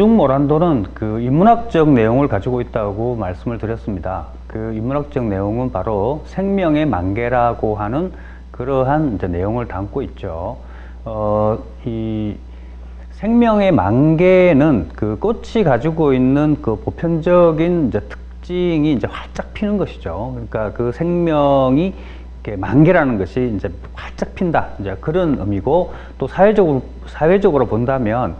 어, 궁중모란도는 그 인문학적 내용을 가지고 있다고 말씀을 드렸습니다. 그 인문학적 내용은 바로 생명의 만개라고 하는 그러한 이제 내용을 담고 있죠. 어, 이 생명의 만개는 그 꽃이 가지고 있는 그 보편적인 이제 특징이 이제 활짝 피는 것이죠. 그러니까 그 생명이 이렇게 만개라는 것이 이제 활짝 핀다. 이제 그런 의미고 또 사회적으로 사회적으로 본다면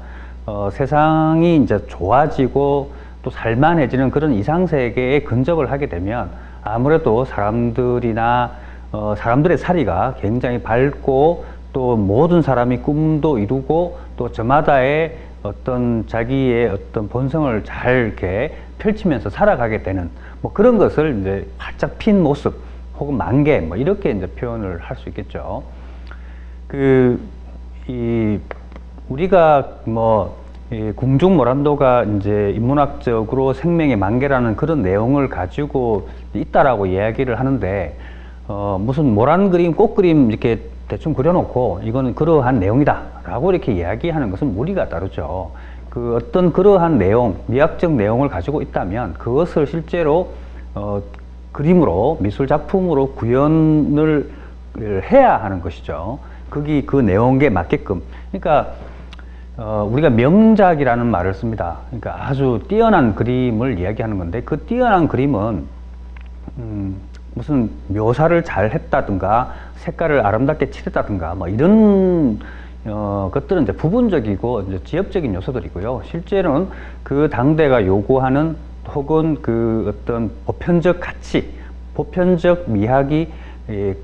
어, 세상이 이제 좋아지고 또 살만해지는 그런 이상 세계에 근접을 하게 되면 아무래도 사람들이나 어, 사람들의 사리가 굉장히 밝고 또 모든 사람이 꿈도 이루고 또 저마다의 어떤 자기의 어떤 본성을 잘 이렇게 펼치면서 살아가게 되는 뭐 그런 것을 이제 활짝 핀 모습 혹은 만개 뭐 이렇게 이제 표현을 할 수 있겠죠. 그 이 우리가 뭐 궁중 모란도가 이제 인문학적으로 생명의 만개라는 그런 내용을 가지고 있다라고 이야기를 하는데 어 무슨 모란 그림, 꽃 그림 이렇게 대충 그려놓고 이거는 그러한 내용이다라고 이렇게 이야기하는 것은 무리가 따르죠. 그 어떤 그러한 내용, 미학적 내용을 가지고 있다면 그것을 실제로 어, 그림으로 미술 작품으로 구현을 해야 하는 것이죠. 거기 그 내용에 맞게끔. 그러니까 어, 우리가 명작이라는 말을 씁니다. 그러니까 아주 뛰어난 그림을 이야기하는 건데 그 뛰어난 그림은 음, 무슨 묘사를 잘 했다든가 색깔을 아름답게 칠했다든가 뭐 이런 어, 것들은 이제 부분적이고 이제 지역적인 요소들이고요. 실제로는 그 당대가 요구하는 혹은 그 어떤 보편적 가치, 보편적 미학이 예,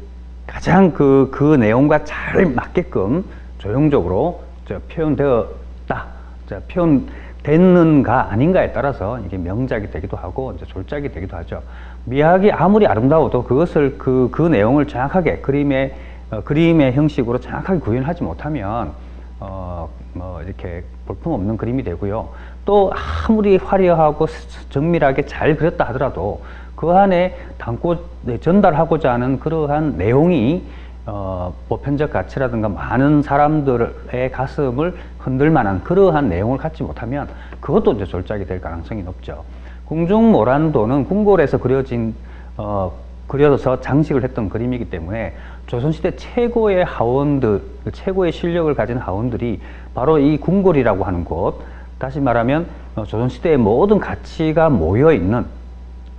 가장 그, 그 내용과 잘 맞게끔 조형적으로 표현되었다. 표현됐는가 아닌가에 따라서 이게 명작이 되기도 하고 이제 졸작이 되기도 하죠. 미학이 아무리 아름다워도 그것을 그, 그 내용을 정확하게 그림의, 어, 그림의 형식으로 정확하게 구현하지 못하면, 어, 뭐, 이렇게 볼품없는 그림이 되고요. 또 아무리 화려하고 정밀하게 잘 그렸다 하더라도 그 안에 담고 네, 전달하고자 하는 그러한 내용이 어, 보편적 가치라든가 많은 사람들의 가슴을 흔들 만한 그러한 내용을 갖지 못하면 그것도 이제 졸작이 될 가능성이 높죠. 궁중 모란도는 궁궐에서 그려진 어, 그려서 장식을 했던 그림이기 때문에 조선시대 최고의 하원들, 그 최고의 실력을 가진 하원들이 바로 이 궁궐이라고 하는 곳, 다시 말하면 어, 조선시대의 모든 가치가 모여 있는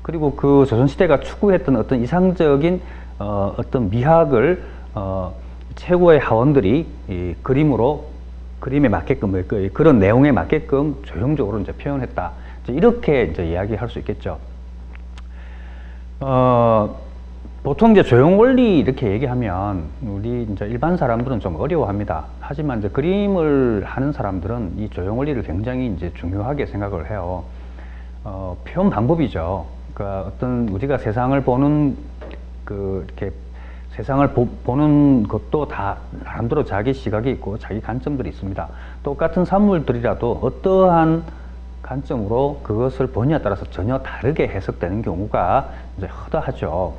그리고 그 조선시대가 추구했던 어떤 이상적인 어, 어떤 미학을 어, 최고의 하원들이 이 그림으로 그림에 맞게끔 뭐 그, 그런 내용에 맞게끔 조형적으로 이제 표현했다. 이렇게 이제 이야기할 수 있겠죠. 어, 보통 이제 조형 원리 이렇게 얘기하면 우리 이제 일반 사람들은 좀 어려워합니다. 하지만 이제 그림을 하는 사람들은 이 조형 원리를 굉장히 이제 중요하게 생각을 해요. 어, 표현 방법이죠. 그러니까 어떤 우리가 세상을 보는 그 이렇게 세상을 보, 는 것도 다 나름대로 자기 시각이 있고 자기 관점들이 있습니다. 똑같은 산물들이라도 어떠한 관점으로 그것을 보느냐에 따라서 전혀 다르게 해석되는 경우가 이제 허다하죠.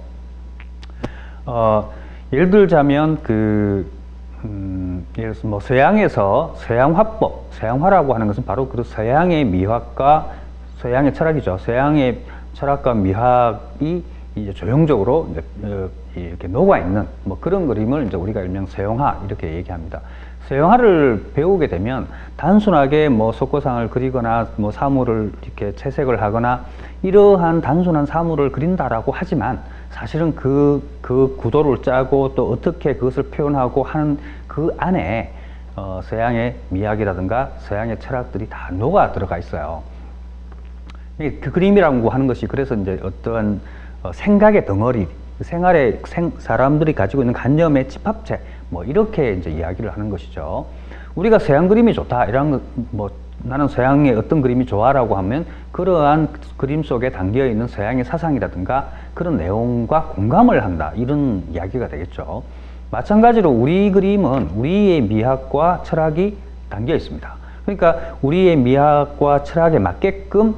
어, 예를 들자면 그 음, 예를 들어서 뭐 서양에서 서양 화법, 서양화라고 하는 것은 바로 그 서양의 미학과 서양의 철학이죠. 서양의 철학과 미학이 이제 조형적으로 이제 어, 이렇게 녹아 있는 뭐 그런 그림을 이제 우리가 일명 서양화 이렇게 얘기합니다. 서양화를 배우게 되면 단순하게 뭐 속고상을 그리거나 뭐 사물을 이렇게 채색을 하거나 이러한 단순한 사물을 그린다라고 하지만 사실은 그, 그 구도를 짜고 또 어떻게 그것을 표현하고 하는 그 안에 어, 서양의 미학이라든가 서양의 철학들이 다 녹아 들어가 있어요. 그 그림이라고 하는 것이 그래서 이제 어떠한 어, 생각의 덩어리, 생활의 생, 사람들이 가지고 있는 관념의 집합체, 뭐 이렇게 이제 이야기를 하는 것이죠. 우리가 서양 그림이 좋다 이런 뭐 나는 서양의 어떤 그림이 좋아라고 하면 그러한 그림 속에 담겨 있는 서양의 사상이라든가 그런 내용과 공감을 한다 이런 이야기가 되겠죠. 마찬가지로 우리 그림은 우리의 미학과 철학이 담겨 있습니다. 그러니까 우리의 미학과 철학에 맞게끔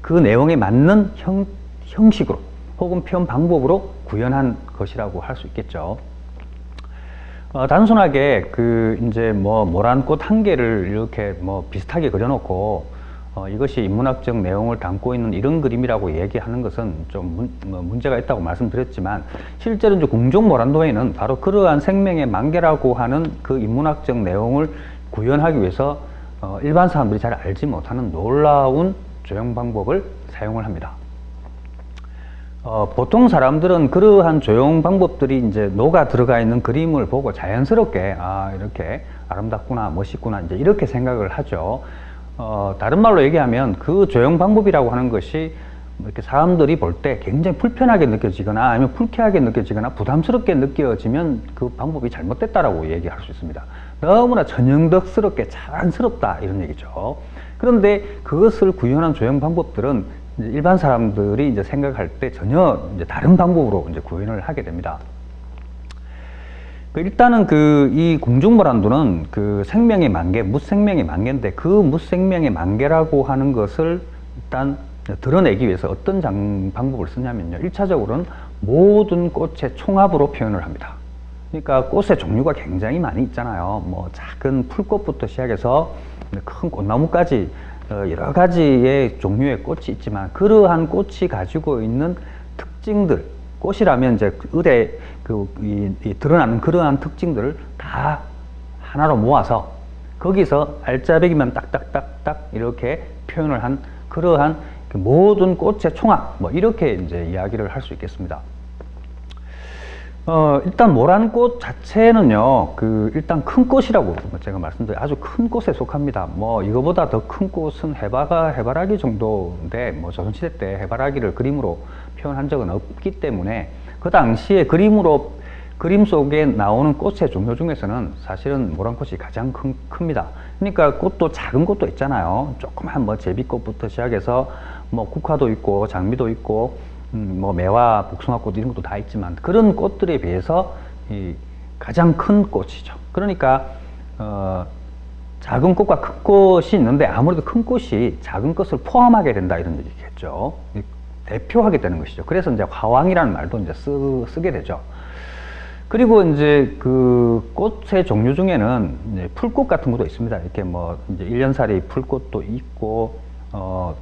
그 내용에 맞는 형, 형식으로 혹은 표현 방법으로 구현한 것이라고 할 수 있겠죠. 어, 단순하게 그 이제 뭐 모란 꽃 한 개를 이렇게 뭐 비슷하게 그려놓고 어, 이것이 인문학적 내용을 담고 있는 이런 그림이라고 얘기하는 것은 좀 문, 뭐 문제가 있다고 말씀드렸지만 실제로 이제 궁중 모란도에는 바로 그러한 생명의 만개라고 하는 그 인문학적 내용을 구현하기 위해서 어, 일반 사람들이 잘 알지 못하는 놀라운 조형 방법을 사용을 합니다. 어, 보통 사람들은 그러한 조형 방법들이 이제 녹아 들어가 있는 그림을 보고 자연스럽게 아 이렇게 아름답구나 멋있구나 이제 이렇게 생각을 하죠. 어, 다른 말로 얘기하면 그 조형 방법이라고 하는 것이 뭐 이렇게 사람들이 볼 때 굉장히 불편하게 느껴지거나 아니면 불쾌하게 느껴지거나 부담스럽게 느껴지면 그 방법이 잘못됐다라고 얘기할 수 있습니다. 너무나 전형덕스럽게 자랑스럽다 이런 얘기죠. 그런데 그것을 구현한 조형 방법들은 일반 사람들이 이제 생각할 때 전혀 이제 다른 방법으로 이제 구현을 하게 됩니다. 그 일단은 그 이 공중보란도는 그 생명의 만개, 무생명의 만개인데 그 무생명의 만개라고 하는 것을 일단 드러내기 위해서 어떤 장, 방법을 쓰냐면요. 일차적으로는 모든 꽃의 총합으로 표현을 합니다. 그러니까 꽃의 종류가 굉장히 많이 있잖아요. 뭐 작은 풀꽃부터 시작해서 큰 꽃나무까지 어, 여러 가지의 종류의 꽃이 있지만 그러한 꽃이 가지고 있는 특징들, 꽃이라면 이제 의대 그 이, 이 드러나는 그러한 특징들을 다 하나로 모아서 거기서 알짜배기만 딱딱딱딱 이렇게 표현을 한 그러한 그 모든 꽃의 총합 뭐 이렇게 이제 이야기를 할 수 있겠습니다. 어, 일단 모란꽃 자체는요, 그, 일단 큰 꽃이라고 제가 말씀드린 아주 큰 꽃에 속합니다. 뭐, 이거보다 더 큰 꽃은 해바가, 해바라기 정도인데, 뭐, 조선시대 때 해바라기를 그림으로 표현한 적은 없기 때문에, 그 당시에 그림으로, 그림 속에 나오는 꽃의 종류 중에서는 사실은 모란꽃이 가장 큰, 큽니다. 그러니까 꽃도 작은 꽃도 있잖아요. 조그만 뭐 제비꽃부터 시작해서 뭐 국화도 있고, 장미도 있고, 음, 뭐 매화, 복숭아꽃 이런 것도 다 있지만 그런 꽃들에 비해서 이 가장 큰 꽃이죠. 그러니까 어, 작은 꽃과 큰 꽃이 있는데 아무래도 큰 꽃이 작은 꽃을 포함하게 된다 이런 얘기겠죠. 대표하게 되는 것이죠. 그래서 이제 화왕이라는 말도 이제 쓰, 쓰게 되죠. 그리고 이제 그 꽃의 종류 중에는 풀꽃 같은 것도 있습니다. 이렇게 뭐 이제 일년살이 풀꽃도 있고 어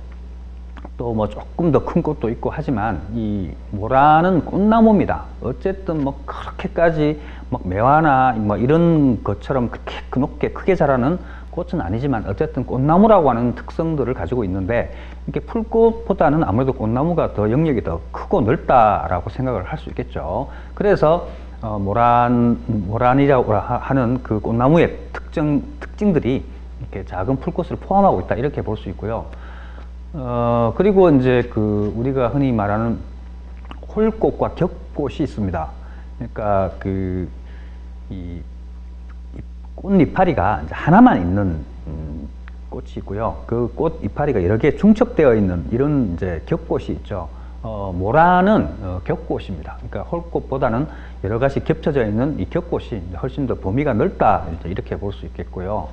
또 뭐 조금 더 큰 꽃도 있고 하지만 이 모라는 꽃나무입니다. 어쨌든 뭐 그렇게까지 막 매화나 뭐 이런 것처럼 그렇게 높게 크게 자라는 꽃은 아니지만 어쨌든 꽃나무라고 하는 특성들을 가지고 있는데 이렇게 풀꽃보다는 아무래도 꽃나무가 더 영역이 더 크고 넓다라고 생각을 할 수 있겠죠. 그래서 어, 모란 모란이라고 하는 그 꽃나무의 특정 특징들이 이렇게 작은 풀꽃을 포함하고 있다 이렇게 볼 수 있고요. 어, 그리고 이제 그 우리가 흔히 말하는 홀꽃과 격꽃이 있습니다. 그러니까 그, 이, 꽃이파리가 하나만 있는 음, 꽃이 있고요. 그 꽃 이파리가 여러 개 중첩되어 있는 이런 이제 격꽃이 있죠. 어, 모라는 어, 격꽃입니다. 그러니까 홀꽃보다는 여러 가지 겹쳐져 있는 이 격꽃이 훨씬 더 범위가 넓다 이렇게 볼 수 있겠고요.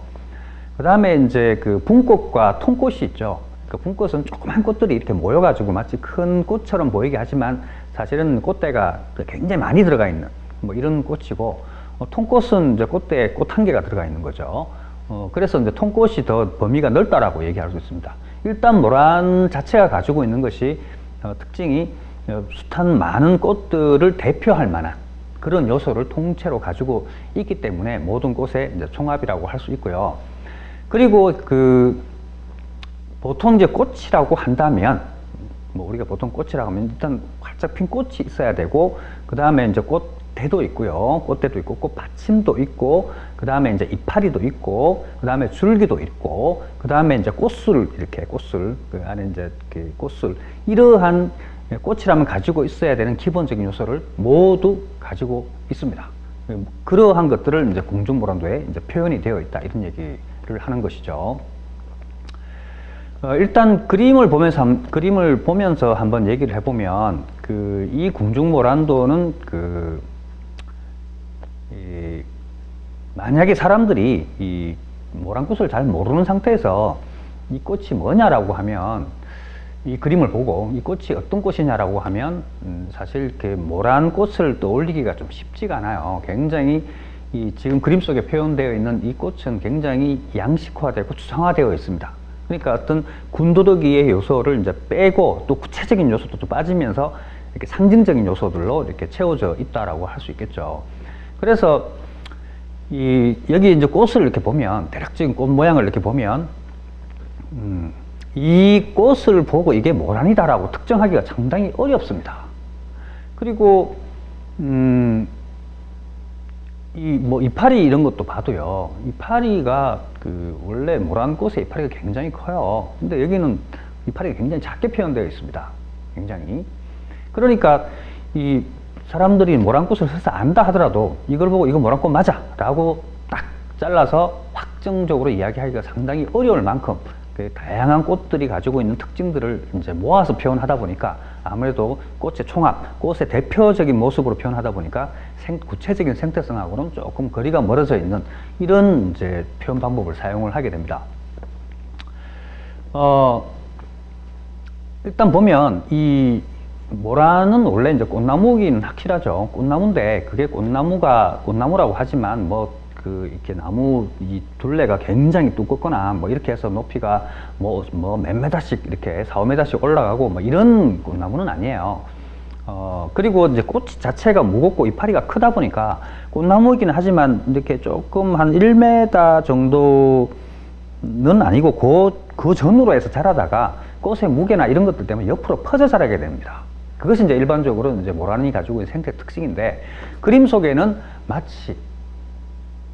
그 다음에 이제 그 분꽃과 통꽃이 있죠. 그 분꽃은 조그만 꽃들이 이렇게 모여가지고 마치 큰 꽃처럼 보이게 하지만 사실은 꽃대가 굉장히 많이 들어가 있는 뭐 이런 꽃이고 어, 통꽃은 이제 꽃대에 꽃 한 개가 들어가 있는 거죠. 어, 그래서 이제 통꽃이 더 범위가 넓다라고 얘기할 수 있습니다. 일단 모란 자체가 가지고 있는 것이 어, 특징이 어, 숱한 많은 꽃들을 대표할 만한 그런 요소를 통째로 가지고 있기 때문에 모든 꽃의 이제 총합이라고 할 수 있고요. 그리고 그 보통 이제 꽃이라고 한다면 뭐 우리가 보통 꽃이라고 하면 일단 활짝 핀 꽃이 있어야 되고 그 다음에 이제 꽃대도 있고요 꽃대도 있고 꽃받침도 있고 그 다음에 이제 이파리도 있고 그 다음에 줄기도 있고 그 다음에 이제 꽃술 이렇게 꽃술 그 안에 이제 그 꽃술 이러한 꽃이라면 가지고 있어야 되는 기본적인 요소를 모두 가지고 있습니다. 그러한 것들을 이제 공중모란도에 이제 표현이 되어 있다 이런 얘기를 하는 것이죠. 어, 일단 그림을 보면서 그림을 보면서 한번 얘기를 해보면 그 이 궁중모란도는 그 이, 만약에 사람들이 이 모란꽃을 잘 모르는 상태에서 이 꽃이 뭐냐라고 하면 이 그림을 보고 이 꽃이 어떤 꽃이냐라고 하면 음, 사실 그 모란 꽃을 떠올리기가 좀 쉽지가 않아요. 굉장히 이 지금 그림 속에 표현되어 있는 이 꽃은 굉장히 양식화되고 추상화되어 있습니다. 그러니까 어떤 군더더기의 요소를 이제 빼고 또 구체적인 요소도 좀 빠지면서 이렇게 상징적인 요소들로 이렇게 채워져 있다라고 할 수 있겠죠. 그래서 이 여기 이제 꽃을 이렇게 보면 대략적인 꽃 모양을 이렇게 보면 음, 이 꽃을 보고 이게 모란이다라고 특정하기가 상당히 어렵습니다. 그리고 음, 이 뭐 이파리 이런 것도 봐도요. 이파리가 그 원래 모란 꽃의 이파리가 굉장히 커요. 근데 여기는 이파리가 굉장히 작게 표현되어 있습니다. 굉장히. 그러니까 이 사람들이 모란꽃을 설사 안다 하더라도 이걸 보고 이거 모란꽃 맞아 라고 딱 잘라서 확정적으로 이야기하기가 상당히 어려울 만큼 그 다양한 꽃들이 가지고 있는 특징들을 이제 모아서 표현하다 보니까 아무래도 꽃의 총합, 꽃의 대표적인 모습으로 표현하다 보니까 생, 구체적인 생태성하고는 조금 거리가 멀어져 있는 이런 이제 표현 방법을 사용을 하게 됩니다. 어, 일단 보면 이 모라는 원래 이제 꽃나무긴 확실하죠. 꽃나무인데 그게 꽃나무가 꽃나무라고 하지만 뭐 그 이렇게 나무 이 둘레가 굉장히 두껍거나 뭐 이렇게 해서 높이가 뭐 뭐 몇 메다씩 이렇게 4, 5메다씩 올라가고 뭐 이런 꽃나무는 아니에요. 어 그리고 이제 꽃 자체가 무겁고 이파리가 크다 보니까 꽃나무이기는 하지만 이렇게 조금 한 1m 정도는 아니고 그, 그 전으로 해서 자라다가 꽃의 무게나 이런 것들 때문에 옆으로 퍼져 자라게 됩니다. 그것이 이제 일반적으로 이제 모란이 가지고 있는 생태 특징인데 그림 속에는 마치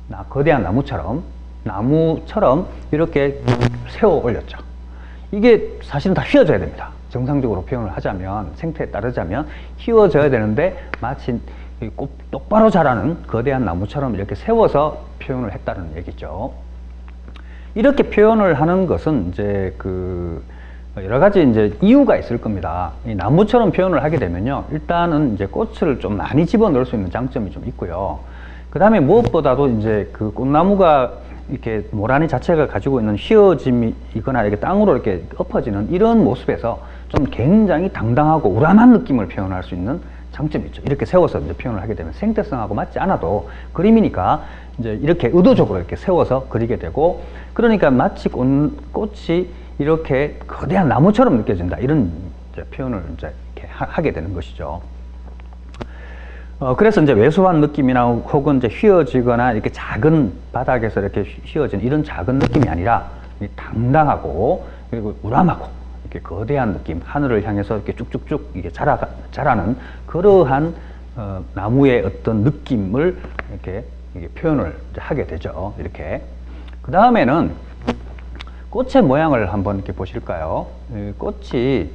나 거대한 나무처럼 나무처럼 이렇게 세워 올렸죠. 이게 사실은 다 휘어져야 됩니다. 정상적으로 표현을 하자면 생태에 따르자면 휘어져야 되는데 마치 똑바로 자라는 거대한 나무처럼 이렇게 세워서 표현을 했다는 얘기죠. 이렇게 표현을 하는 것은 이제 그 여러 가지 이제 이유가 있을 겁니다. 이 나무처럼 표현을 하게 되면요. 일단은 이제 꽃을 좀 많이 집어 넣을 수 있는 장점이 좀 있고요. 그 다음에 무엇보다도 이제 그 꽃나무가 이렇게 모란이 자체가 가지고 있는 휘어짐이거나 이렇게 땅으로 이렇게 엎어지는 이런 모습에서 좀 굉장히 당당하고 우람한 느낌을 표현할 수 있는 장점이 있죠. 이렇게 세워서 이제 표현을 하게 되면 생태성하고 맞지 않아도 그림이니까 이제 이렇게 의도적으로 이렇게 세워서 그리게 되고 그러니까 마치 꽃, 꽃이 이렇게 거대한 나무처럼 느껴진다. 이런 이제 표현을 이제 이렇게 하, 게 되는 것이죠. 어, 그래서 이제 왜소한 느낌이나 혹은 이제 휘어지거나 이렇게 작은 바닥에서 이렇게 휘어진 이런 작은 느낌이 아니라 당당하고 그리고 우람하고 이렇게 거대한 느낌, 하늘을 향해서 이렇게 쭉쭉쭉 이게 자라, 자라는 그러한 어, 나무의 어떤 느낌을 이렇게, 이렇게 표현을 하게 되죠. 이렇게. 그 다음에는 꽃의 모양을 한번 이렇게 보실까요? 꽃이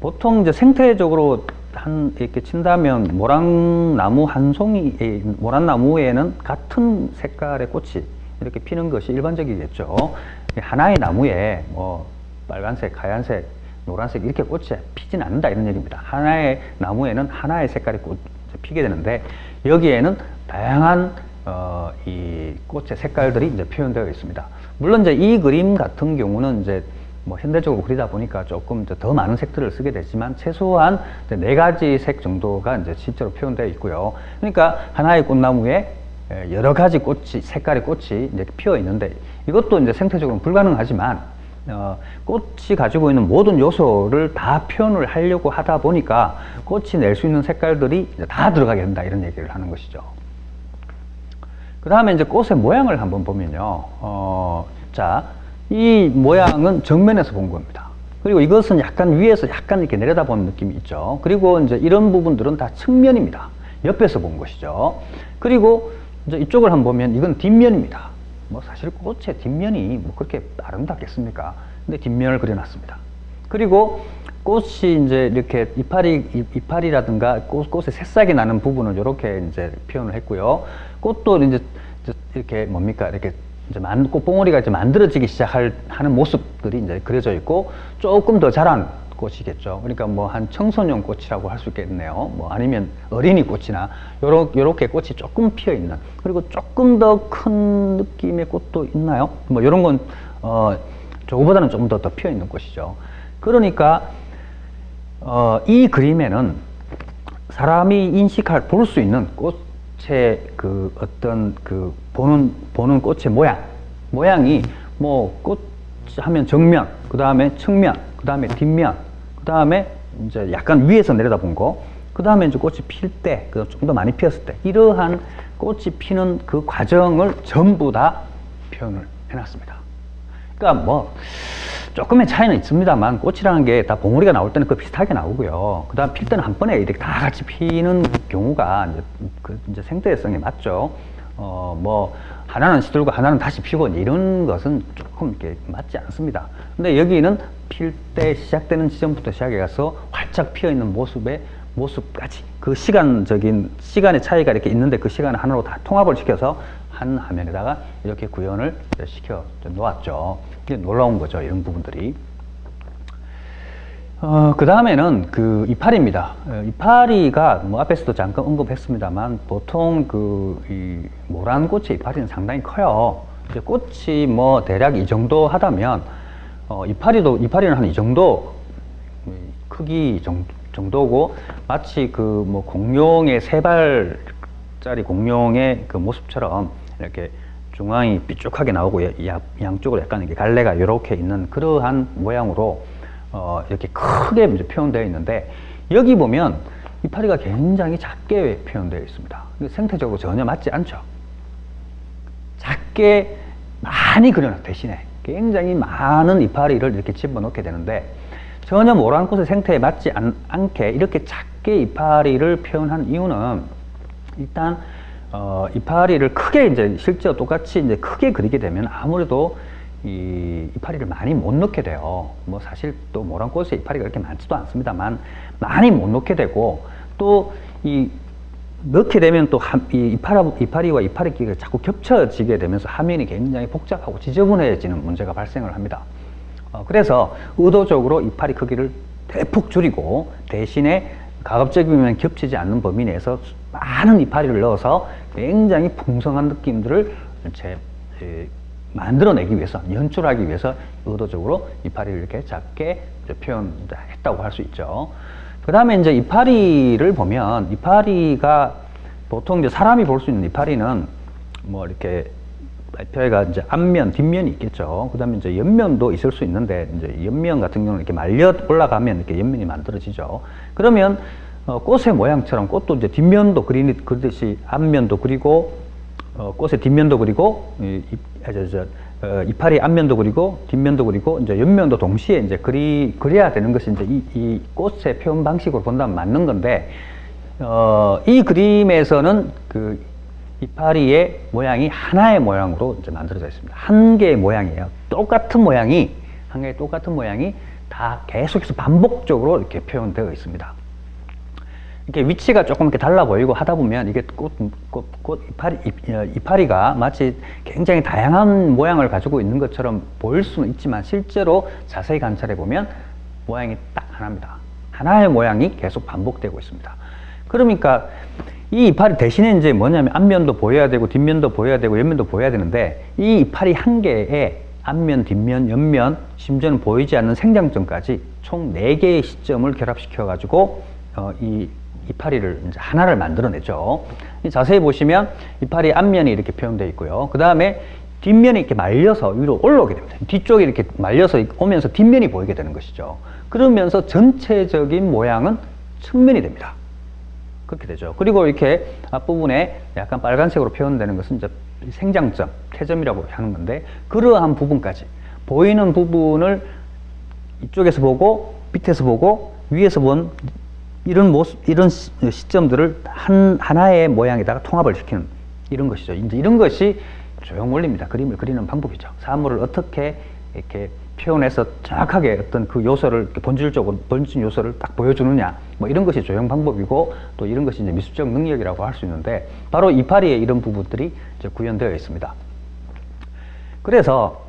보통 이제 생태적으로 한 이렇게 친다면 모란나무 한 송이 모란나무에는 같은 색깔의 꽃이 이렇게 피는 것이 일반적이겠죠. 하나의 나무에 뭐 빨간색, 하얀색, 노란색 이렇게 꽃이 피진 않는다 이런 얘기입니다. 하나의 나무에는 하나의 색깔의 꽃이 피게 되는데 여기에는 다양한 어, 이 꽃의 색깔들이 이제 표현되어 있습니다. 물론 이제 이 그림 같은 경우는 이제 뭐 현대적으로 그리다 보니까 조금 더 많은 색들을 쓰게 되지만 최소한 네 가지 색 정도가 이제 실제로 표현되어 있고요. 그러니까 하나의 꽃나무에 여러 가지 꽃이 색깔의 꽃이 이제 피어 있는데 이것도 이제 생태적으로 불가능하지만 어, 꽃이 가지고 있는 모든 요소를 다 표현을 하려고 하다 보니까 꽃이 낼 수 있는 색깔들이 다 들어가게 된다 이런 얘기를 하는 것이죠. 그 다음에 이제 꽃의 모양을 한번 보면요. 어, 자, 이 모양은 정면에서 본 겁니다. 그리고 이것은 약간 위에서 약간 이렇게 내려다보는 느낌이 있죠. 그리고 이제 이런 부분들은 다 측면입니다. 옆에서 본 것이죠. 그리고 이제 이쪽을 한번 보면 이건 뒷면입니다. 뭐 사실 꽃의 뒷면이 뭐 그렇게 아름답겠습니까? 근데 뒷면을 그려놨습니다. 그리고 꽃이 이제 이렇게 이파리, 이파리라든가 꽃, 꽃의 새싹이 나는 부분을 이렇게 이제 표현을 했고요. 꽃도 이제 이렇게 뭡니까? 이렇게 이제 만, 꽃봉오리가 이제 만들어지기 시작할 하는 모습들이 이제 그려져 있고 조금 더 자란 꽃이겠죠. 그러니까 뭐 한 청소년 꽃이라고 할 수 있겠네요. 뭐 아니면 어린이 꽃이나 요렇, 요렇게 꽃이 조금 피어 있는 그리고 조금 더 큰 느낌의 꽃도 있나요? 뭐 이런 건 어, 저거보다는 좀더더 피어 있는 꽃이죠. 그러니까 어, 이 그림에는 사람이 인식할 볼 수 있는 꽃 꽃의 그 어떤 그 보는 보는 꽃의 모양 모양이 뭐 꽃 하면 정면 그 다음에 측면 그 다음에 뒷면 그 다음에 이제 약간 위에서 내려다본 거, 그 다음에 이제 꽃이 필 때, 그 좀 더 많이 피었을 때, 이러한 꽃이 피는 그 과정을 전부 다 표현을 해놨습니다. 그러니까 뭐 조금의 차이는 있습니다만 꽃이라는 게 다 봉우리가 나올 때는 그 비슷하게 나오고요. 그 다음 필 때는 한 번에 이렇게 다 같이 피는 경우가 이제 그 이제 생태성이 맞죠. 어, 뭐, 하나는 시들고 하나는 다시 피고 이런 것은 조금 이렇게 맞지 않습니다. 근데 여기는 필 때 시작되는 지점부터 시작해 가서 활짝 피어 있는 모습의 모습까지 그 시간적인 시간의 차이가 이렇게 있는데 그 시간을 하나로 다 통합을 시켜서 한 화면에다가 이렇게 구현을 시켜 놓았죠. 이게 놀라운 거죠. 이런 부분들이. 어, 그 다음에는 그 이파리입니다. 어, 이파리가 뭐 앞에서도 잠깐 언급했습니다만 보통 그 이 모란 꽃의 이파리는 상당히 커요. 이제 꽃이 뭐 대략 이 정도 하다면 어, 이파리도 이파리는 한 이 정도 크기 정도, 고 마치 그 뭐 공룡의 세 발짜리 공룡의 그 모습처럼 이렇게 중앙이 삐쭉하게 나오고 야, 양쪽으로 약간 이렇게 갈래가 이렇게 있는 그러한 모양으로 어, 이렇게 크게 이제 표현되어 있는데 여기 보면 이파리가 굉장히 작게 표현되어 있습니다. 생태적으로 전혀 맞지 않죠. 작게 많이 그려놨 대신에 굉장히 많은 이파리를 이렇게 집어넣게 되는데 전혀 모란 꽃의 생태에 맞지 않, 않게 이렇게 작게 이파리를 표현한 이유는 일단 어, 이파리를 크게 이제 실제와 똑같이 이제 크게 그리게 되면 아무래도 이 이파리를 많이 못 넣게 돼요. 뭐 사실 또 모란꽃에 이파리가 그렇게 많지도 않습니다만 많이 못 넣게 되고 또 이 넣게 되면 또 이 이파라, 이파리와 이파리끼리가 자꾸 겹쳐지게 되면서 화면이 굉장히 복잡하고 지저분해지는 문제가 발생을 합니다. 어, 그래서 의도적으로 이파리 크기를 대폭 줄이고 대신에 가급적이면 겹치지 않는 범위 내에서 많은 이파리를 넣어서 굉장히 풍성한 느낌들을 제, 만들어내기 위해서 연출하기 위해서 의도적으로 이파리를 이렇게 작게 표현했다고 할 수 있죠. 그 다음에 이제 이파리를 보면 이파리가 보통 이제 사람이 볼 수 있는 이파리는 뭐 이렇게 이파리가 이제 앞면, 뒷면이 있겠죠. 그 다음에 이제 옆면도 있을 수 있는데 이제 옆면 같은 경우는 이렇게 말려 올라가면 이렇게 옆면이 만들어지죠. 그러면 어, 꽃의 모양처럼 꽃도 이제 뒷면도 그리, 그듯이 앞면도 그리고 어, 꽃의 뒷면도 그리고 이, 아, 저, 저, 어, 이파리 앞면도 그리고 뒷면도 그리고 이제 옆면도 동시에 이제 그리 그려야 되는 것이 이제 이, 이 꽃의 표현 방식으로 본다면 맞는 건데 어, 이 그림에서는 그 이파리의 모양이 하나의 모양으로 이제 만들어져 있습니다. 한 개의 모양이에요. 똑같은 모양이 한 개의 똑같은 모양이 다 계속해서 반복적으로 이렇게 표현되어 있습니다. 이렇게 위치가 조금 이렇게 달라 보이고 하다 보면 이게 꽃, 꽃, 꽃 이파리, 어, 이파리가 마치 굉장히 다양한 모양을 가지고 있는 것처럼 보일 수는 있지만 실제로 자세히 관찰해 보면 모양이 딱 하나입니다. 하나의 모양이 계속 반복되고 있습니다. 그러니까 이 이파리 대신에 이제 뭐냐면 앞면도 보여야 되고 뒷면도 보여야 되고 옆면도 보여야 되는데 이 이파리 한 개에 앞면, 뒷면, 옆면, 심지어는 보이지 않는 생장점까지 총 4개의 시점을 결합시켜 가지고 어, 이 이파리를 이제 하나를 만들어내죠. 자세히 보시면 이파리 앞면이 이렇게 표현되어 있고요. 그 다음에 뒷면이 이렇게 말려서 위로 올라오게 됩니다. 뒤쪽이 이렇게 말려서 오면서 뒷면이 보이게 되는 것이죠. 그러면서 전체적인 모양은 측면이 됩니다. 그렇게 되죠. 그리고 이렇게 앞부분에 약간 빨간색으로 표현되는 것은 이제 생장점, 태점이라고 하는 건데 그러한 부분까지 보이는 부분을 이쪽에서 보고 밑에서 보고 위에서 본 이런 모습, 이런 시점들을 한, 하나의 모양에다가 통합을 시키는 이런 것이죠. 이제 이런 것이 조형 원리입니다. 그림을 그리는 방법이죠. 사물을 어떻게 이렇게 표현해서 정확하게 어떤 그 요소를 본질적으로 본질 요소를 딱 보여주느냐 뭐 이런 것이 조형 방법이고 또 이런 것이 이제 미술적 능력이라고 할 수 있는데 바로 이파리에 이런 부분들이 이제 구현되어 있습니다. 그래서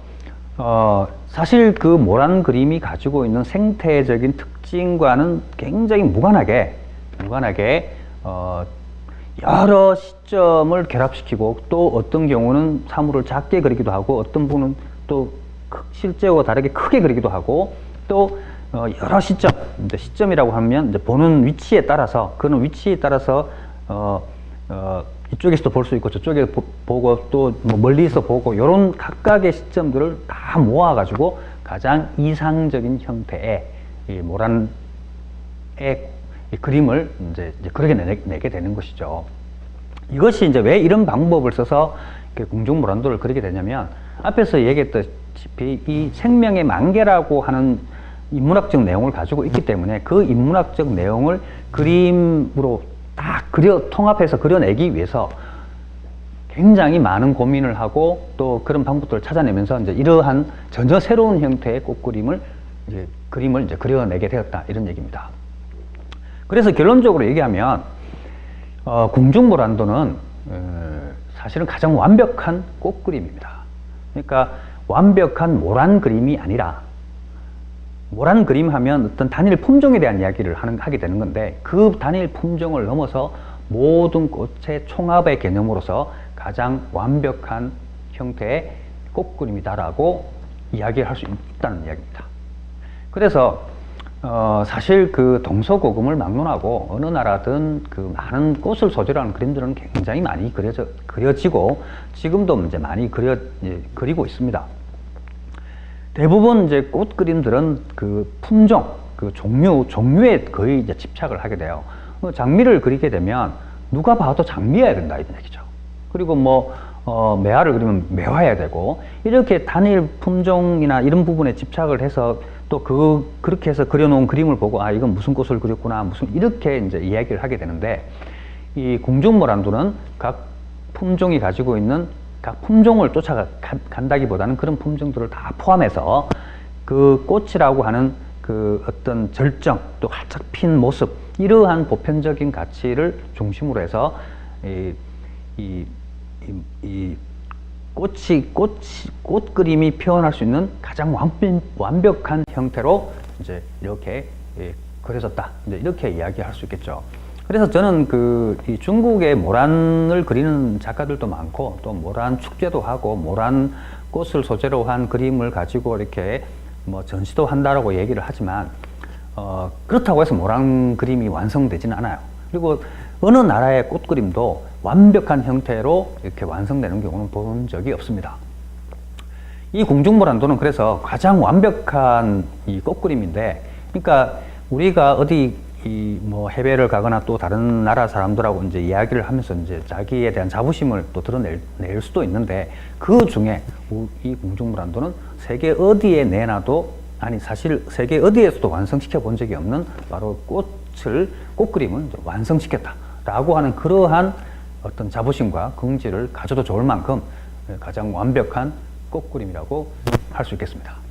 어 사실 그 모란 그림이 가지고 있는 생태적인 특징과는 굉장히 무관하게 무관하게 어 여러 시점을 결합시키고 또 어떤 경우는 사물을 작게 그리기도 하고 어떤 분은 또 실제와 다르게 크게 그리기도 하고 또 어, 여러 시점, 시점이라고 하면 이제 보는 위치에 따라서 그는 위치에 따라서 어, 어, 이쪽에서도 볼 수 있고 저쪽에 보, 보고 또 뭐 멀리서 보고 이런 각각의 시점들을 다 모아가지고 가장 이상적인 형태의 이 모란의 이 그림을 이제, 이제 그렇게 내, 내게 되는 것이죠. 이것이 이제 왜 이런 방법을 써서 이렇게 궁중모란도를 그리게 되냐면 앞에서 얘기했다시피 이 생명의 만개라고 하는 인문학적 내용을 가지고 있기 때문에 그 인문학적 내용을 그림으로 딱 그려 통합해서 그려내기 위해서 굉장히 많은 고민을 하고 또 그런 방법들을 찾아내면서 이제 이러한 전혀 새로운 형태의 꽃그림을 이제 그림을 이제 그려내게 되었다 이런 얘기입니다. 그래서 결론적으로 얘기하면 어, 궁중모란도는 어, 사실은 가장 완벽한 꽃그림입니다. 그러니까 완벽한 모란 그림이 아니라 모란 그림 하면 어떤 단일 품종에 대한 이야기를 하는, 하게 되는 건데 그 단일 품종을 넘어서 모든 꽃의 총합의 개념으로서 가장 완벽한 형태의 꽃그림이다라고 이야기를 할수 있다는 이야기입니다. 그래서 어, 사실 그 동서고금을 막론하고 어느 나라든 그 많은 꽃을 소재로 하는 그림들은 굉장히 많이 그려져, 그려지고 지금도 이제 많이 그려, 예, 그리고 있습니다. 대부분 이제 꽃 그림들은 그 품종, 그 종류, 종류에 거의 이제 집착을 하게 돼요. 어, 장미를 그리게 되면 누가 봐도 장미여야 된다 이런 얘기죠. 그리고 뭐 어, 매화를 그리면 매화여야 되고 이렇게 단일 품종이나 이런 부분에 집착을 해서 또 그 그렇게 해서 그려놓은 그림을 보고 아 이건 무슨 꽃을 그렸구나 무슨 이렇게 이제 이야기를 하게 되는데 이 궁중모란도는 각 품종이 가지고 있는 각 품종을 쫓아간다기보다는 그런 품종들을 다 포함해서 그 꽃이라고 하는 그 어떤 절정 또 활짝 핀 모습 이러한 보편적인 가치를 중심으로 해서 이, 이, 이, 이 꽃이 꽃이 꽃 그림이 표현할 수 있는 가장 완벽, 완벽한 형태로 이제 이렇게 예, 그려졌다 이제 이렇게 이야기할 수 있겠죠. 그래서 저는 그 이 중국의 모란을 그리는 작가들도 많고 또 모란 축제도 하고 모란 꽃을 소재로 한 그림을 가지고 이렇게 뭐 전시도 한다라고 얘기를 하지만 어, 그렇다고 해서 모란 그림이 완성되지는 않아요. 그리고 어느 나라의 꽃 그림도 완벽한 형태로 이렇게 완성되는 경우는 본 적이 없습니다. 이 공중모란도는 그래서 가장 완벽한 이 꽃 그림인데, 그러니까 우리가 어디 이 뭐 해외를 가거나 또 다른 나라 사람들하고 이제 이야기를 하면서 이제 자기에 대한 자부심을 또 드러낼 낼 수도 있는데 그 중에 이 공중모란도는 세계 어디에 내놔도 아니 사실 세계 어디에서도 완성시켜 본 적이 없는 바로 꽃을 꽃 그림을 이제 완성시켰다라고 하는 그러한 어떤 자부심과 긍지를 가져도 좋을 만큼 가장 완벽한 꽃 그림이라고 할 수 있겠습니다.